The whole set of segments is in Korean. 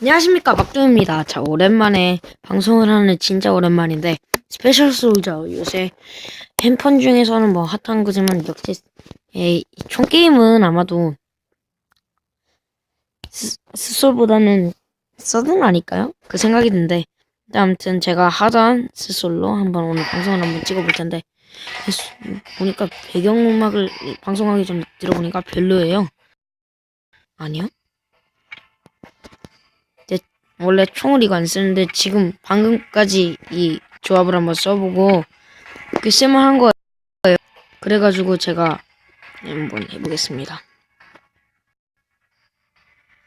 안녕하십니까 막둥입니다. 자 오랜만에 방송을 하는 진짜 오랜만인데 스페셜 솔저 요새 핸폰 중에서는 뭐 핫한 거지만 역시 이총 게임은 아마도 스, 스솔보다는 서든 아닐까요? 그 생각이 드는데 아무튼 제가 하던 스솔로 한번 오늘 방송을 한번 찍어볼 텐데 스- 보니까 배경음악을 방송하기 전에 들어보니까 별로예요. 아니요? 원래 총을 이거 안 쓰는데 지금 방금까지 이 조합을 한번 써보고 꽤 쓸만한 거예요. 그래가지고 제가 한번 해보겠습니다.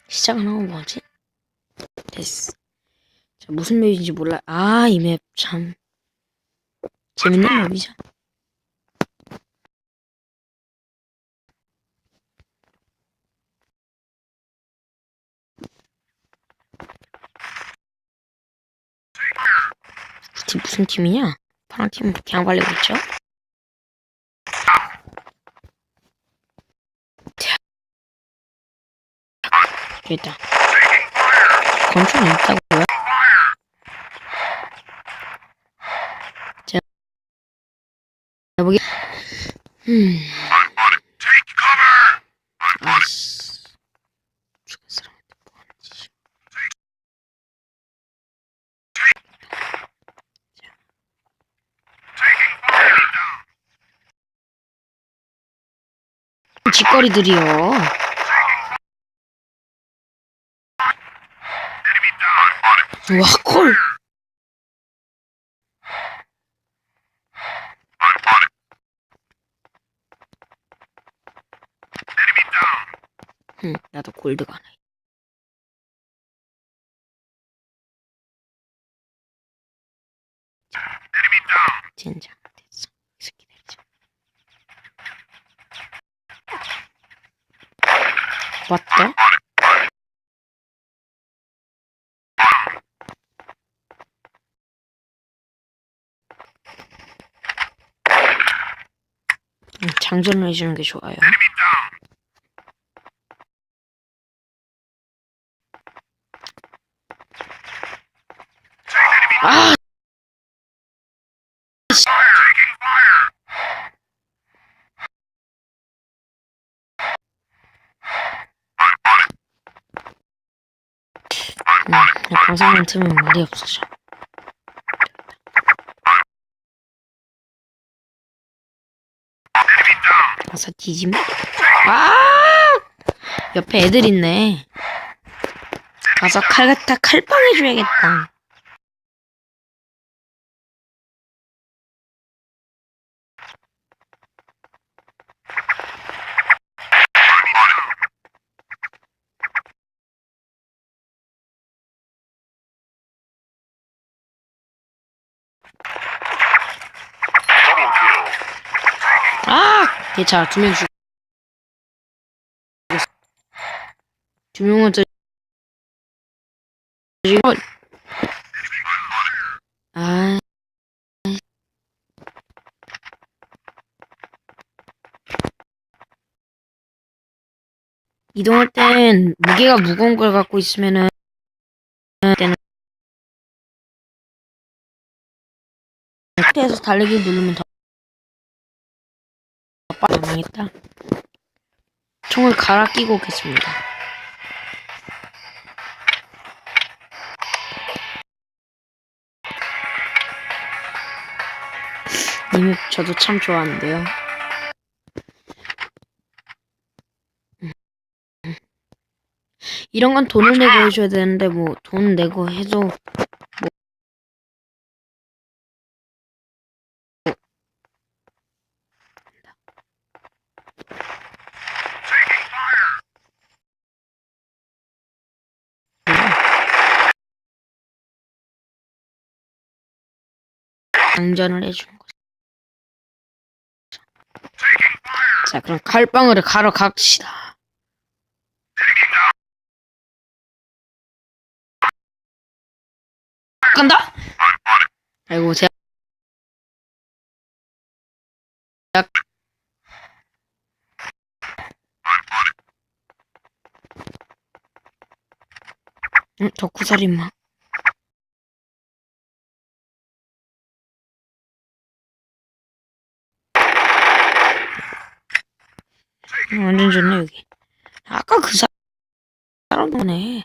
시작은 하고 뭐지? 됐어. 자, 무슨 맵인지 몰라. 아, 이 맵 참 재밌는 맵이죠. 팀 무슨 팀이냐? 파란 팀은 그냥 발리고 있죠? 일단 권총이 있다고요? 자, 보기. 음. 아씨. 죽은 사람한테 뭐 하는 짓이야. 짓거리들이요. 와, 콜. 응, 나도 골드가 하나. 있- 젠장 됐어. 이 새끼들 참. 맞다? 음, 장전을 해주는 게 좋아요. 아! 음, 방송만 틀면 말이 없어져. 아사 뒤짐? 아! 옆에 애들 있네. 가서 칼 갖다 칼빵 해줘야겠다. 아! 대차 두명 죽. 두 명은 또 이거 아 이동할 땐 무게가 무거운 걸 갖고 있으면은 때는 에서 달리기 누르면 더 빨리 망했다. 총을 갈아 끼고 오겠습니다. 이맵 저도 참 좋아하는데요. 이런 건 돈을 내고 해줘야 되는데 뭐 돈 내고 해도 뭐 장전을 해주는 거죠. 자, 그럼 칼빵으로 가러 갑시다. 간다! 아이고, 제가. 응, 덕후살인마. 완전 좋네 여기. 아까 그 사- 사람 보네.